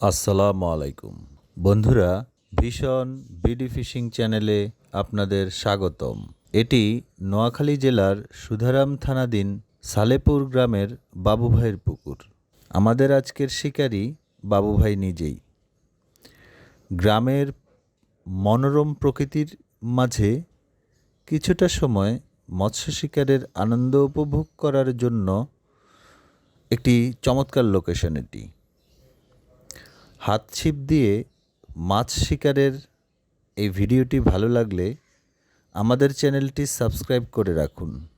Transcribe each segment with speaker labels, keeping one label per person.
Speaker 1: আসসালামু আলাইকুম। বন্ধুরা, ভীষণ বিডি ফিশিং চ্যানেলে আপনাদের স্বাগতম। এটি নোয়াখালী জেলার সুধারাম থানাধীন সালেপুর গ্রামের বাবু ভাইয়ের পুকুর। আমাদের আজকের শিকারী বাবুভাই নিজেই। গ্রামের মনোরম প্রকৃতির মাঝে কিছুটা সময় মৎস্য শিকারের আনন্দ উপভোগ করার জন্য একটি চমৎকার লোকেশন এটি। হাত ছিপ দিয়ে মাছ শিকারের এই ভিডিওটি ভালো লাগলে আমাদের চ্যানেলটি সাবস্ক্রাইব করে রাখুন।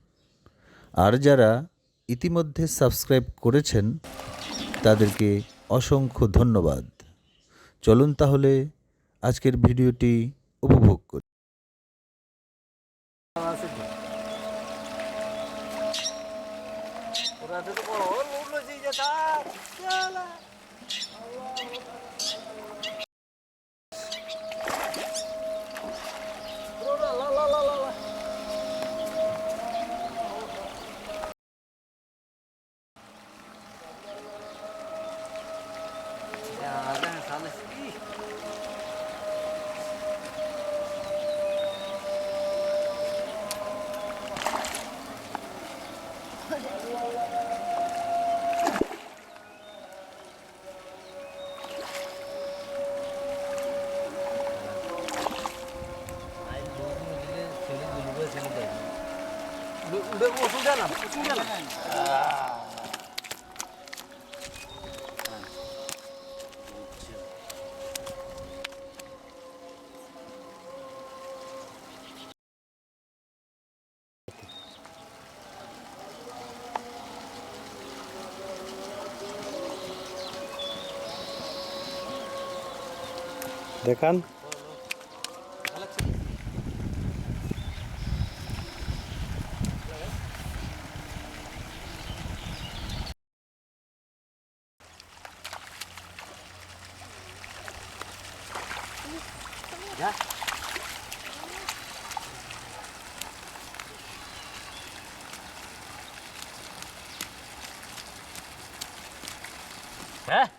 Speaker 1: আর যারা ইতিমধ্যে সাবস্ক্রাইব করেছেন, তাদেরকে অসংখ্য ধন্যবাদ। চলুন তাহলে আজকের ভিডিওটি উপভোগ করি।
Speaker 2: Berarti itu kalau Udah, udah, oh, sudah lah, sudah lah.
Speaker 3: দেখান
Speaker 2: 你哎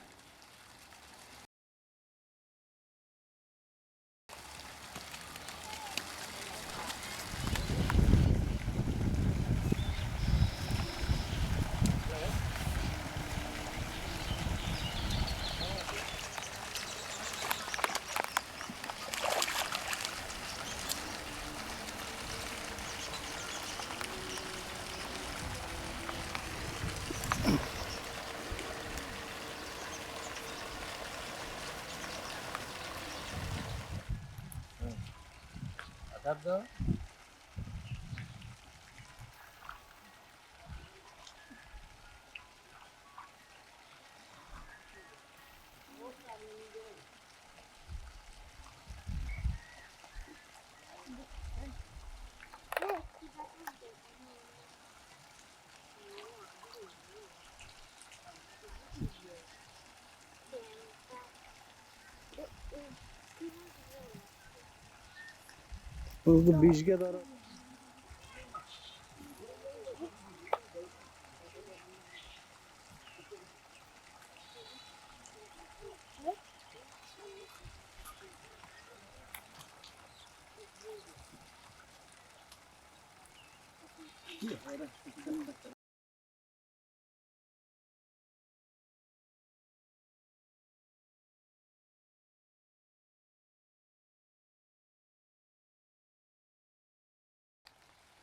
Speaker 2: Abdul. Hızlı
Speaker 3: bişke dara. Yeah, I don't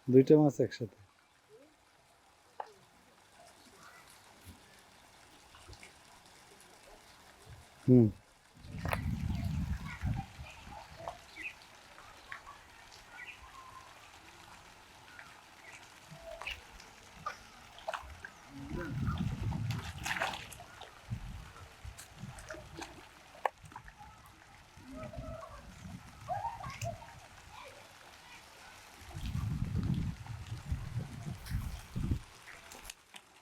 Speaker 3: দুইটা মাছ একসাথে। হুম।